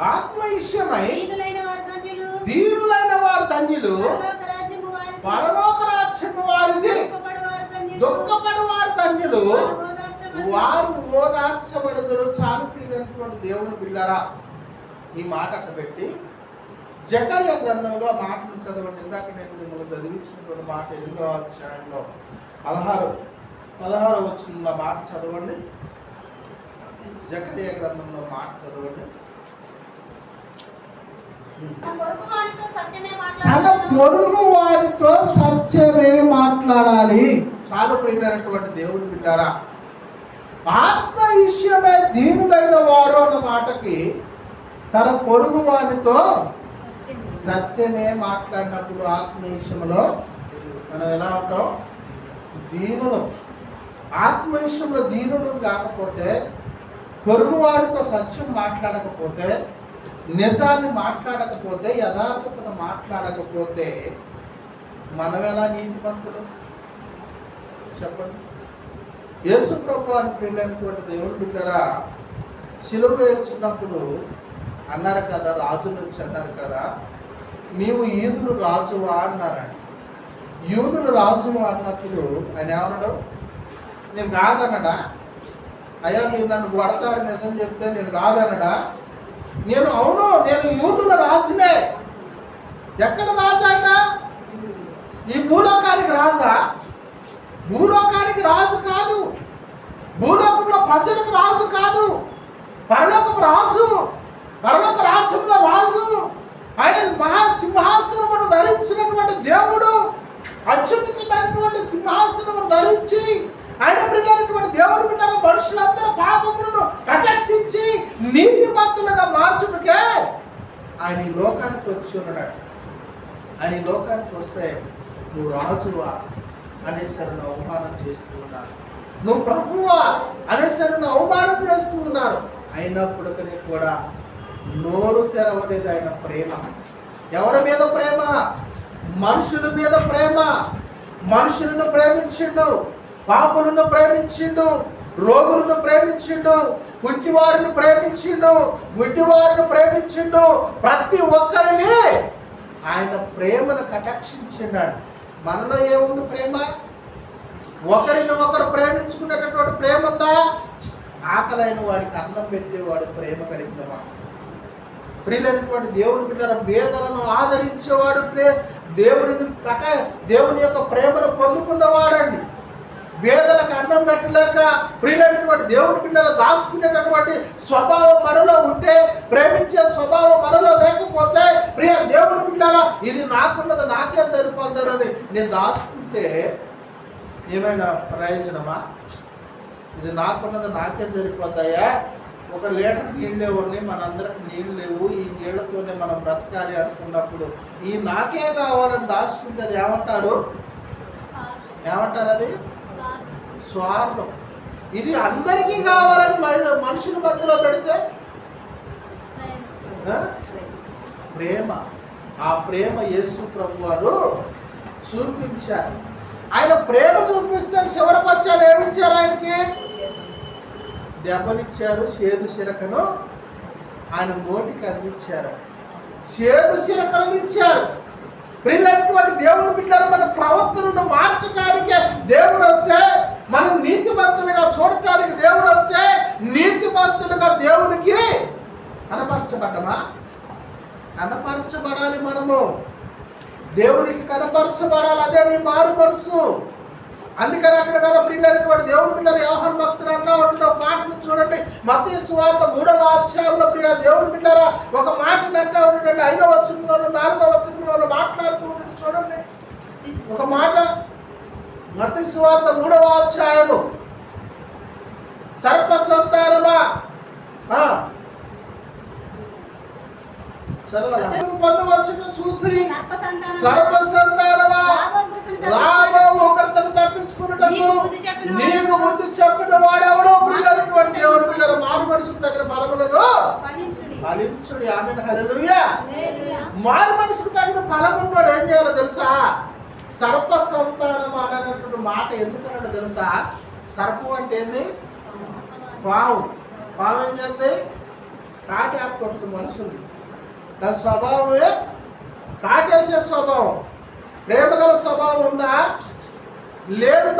ఆత్మ విషయము దీనులైన వారు ధన్యులు. పరలోక రాజ్యము వారిది. దుఃఖపడు వారు ధన్యులు. వారు ఓదార్చబడుదురు. దేవుని బిళ్ళరా ఈ మాట పెట్టి జకర్య గ్రంథంలో ఆ మాటను చదవండి. ఇందాక నేను మిమ్మల్ని చదివించినటువంటి మాట ఎనిమిదవ అధ్యాయంలో పదహారు పదహారు వచ్చిన మాట చదవండి. జకర్య గ్రంథంలో మాట చదవండి. తన పొరుగు వారితో సత్యమే తన మాట్లాడును. పొరుగు వారితో సత్యమే మాట్లాడాలి. చాలా ప్రియులైనటువంటి దేవుడు బిడ్డారా. ఆత్మ విషయమే దీనులైన వారు అన్న మాటకి తన పొరుగు వారితో సత్యమే మాట్లాడినప్పుడు ఆత్మ విషయంలో మనం ఎలా ఉంటాం? దీనులు. ఆత్మ విషయంలో దీనులు కాకపోతే పొరుగువారితో సత్యం మాట్లాడకపోతే నిజాన్ని మాట్లాడకపోతే యథార్థతను మాట్లాడకపోతే మనం ఎలా నీతిమంతులు? చెప్పండి. యేసు ప్రభు అని ప్రియులైనటువంటి దేవుడు బిడ్డరా సిలువ వేస్తున్నప్పుడు అన్నారు కదా రాజులు నుంచి అన్నారు కదా నీవు ఈదులు రాజువా అన్నారండి. యూదులు రాజువా అన్నప్పుడు ఆయన ఏమన్నాడు? నేను కాదన్నడా అయ్యా మీరు నన్ను పడతారు నిజం చెప్తే నేను రాదనడా? నేను అవును నేను యూదులు రాజునే. ఎక్కడ రాజు ఆయన? ఈ భూలోకానికి రాజా? భూలోకానికి రాజు కాదు. భూలోకంలో ప్రజలకు రాజు కాదు. పరలోకం రాజు. పరలోక రాజ్యంలో రాజు. ఆయన మహాసింహాసనమును ధరించినటువంటి దేవుడు అత్యున్నతమైనటువంటి సింహాసనమును ధరించి ఆయన బిడ్డలటువంటి దేవుడు మనుషులందరూ పాపములను నీతి నీతిమంతులుగా మార్చుటకే ఆయన ఈ లోకానికి వచ్చి ఉన్నాడు. ఆయన ఈ లోకానికి వస్తే నువ్వు రాజువా అనేసరి అవమానం చేస్తూ ఉన్నారు. నువ్వు ప్రభువా అనేసరి అవమానం చేస్తూ ఉన్నారు. అయినప్పటికీ కూడా నోరు తెరవలేదు ఆయన ప్రేమ. ఎవరి మీద ప్రేమ? మనుషుల మీద ప్రేమ. మనుషులను ప్రేమించిండు పాపులను ప్రేమించిండు. రోగులను ప్రేమించిండు గుడ్డివారిని ప్రేమించిండు గుడ్డివారిని ప్రేమించిండు ప్రతి ఒక్కరిని ఆయన ప్రేమను కటాక్షించినాడు. మనలో ఏముంది ప్రేమ? ఒకరిని ఒకరు ప్రేమించుకునేటటువంటి ప్రేమ ఉందా? ఆకలైన వాడికి అన్నం పెట్టేవాడు ప్రేమ కలిగిన వాడు. ప్రియులైనటువంటి దేవుని బిడ్డల వేదనను ఆదరించేవాడు ప్రే దేవుని కట దేవుని యొక్క ప్రేమను పొందుకున్న పెట్టలేక ప్రియులైనటువంటి దేవుని బిడ్డలు దాచుకునేటటువంటి స్వభావం మనలో ఉంటే ప్రేమించే స్వభావం మనలో లేకపోతే ప్రియ దేవుని బిడ్డల ఇది నాకున్నది నాకే సరిపోతుందని నేను దాచుకుంటే ఏమైనా ప్రయోజనమా? ఇది నాకున్నది నాకే సరిపోతాయా? ఒక లీటర్ నీళ్ళు ఉన్నాయి మనందరికి నీళ్ళు లేవు. ఈ నీళ్ళతోనే మనం బ్రతకాలి అనుకున్నప్పుడు ఈ నాకే కావాలని దాచుకుంటే అది ఏమంటారు? ఏమంటారు అది? స్వార్థం. ఇది అందరికీ కావాలని మన- మనుషుల మధ్యలో పెడితే? ప్రేమ. ఆ? ప్రేమ. యేసు ప్రభు వారు చూపించారు. ఆయన ప్రేమ చూపిస్తే చివరికి వచ్చారు. ఏమిచ్చారు ఆయనకి? దెబ్బలిచ్చారు. చేదు చిరకను ఆయన నోటికి అందించారు. చేదు చిరకలను ఇచ్చారు. ప్రియులైనటువంటి దేవుని బిడ్డలు మన ప్రవర్తనను మార్చడానికే దేవుడు వస్తే మనం నీతిమంతులుగా చూడటానికి దేవుడు వస్తే నీతిమంతులుగా దేవునికి కనపరచబడ్డమా? కనపరచబడాలి మనము. దేవునికి కనపరచబడాలి అదే మీ మారు మనసు. అందుకని అక్కడ కదా ప్రియులైనటువంటి దేవుని పిల్లలు వ్యవహార భక్తులు అన్నా ఉంటున్న ఒక మాటను చూడండి. మత స్వాత మూడవ అధ్యాయంలో ప్రియ దేవుని పిల్లరా ఒక మాటను అంటా ఉండండి. ఐదవ వచనంలో నాలుగవ వచనంలో మాట్లాడుతూ ఉంటుంది చూడండి. ఒక మాట. మత స్వాత మూడవ అధ్యాయము. సర్ప సంతానమా పొందవచ్చును చూసి సర్ప సంతానమా, రాబో ఒకరితను తప్పించుకున్నటకు నీకు నీకు ముందు చెప్పిన వాడెవడో? పిల్లలటువంటి దేవుడు పిల్లల? మారు మనుషుల దగ్గర ఫలములను ఫలించుడి. ఆమె హల్లెలూయా. మారు మనుషులకు తగిన ఫలం ఉన్నవాడు ఏం చేయాలో తెలుసా? సర్ప సంతానం అనేటటువంటి మాట ఎందుకన్నాడు తెలుసా? సర్పం అంటే ఏంది? పావు పావు ఏం చేస్తాయి కాటేసి కొట్టుకుంది మనుషులు దాని స్వభావమే కాటేసే స్వభావం. ప్రేమ గల స్వభావం ఉందా? లేదు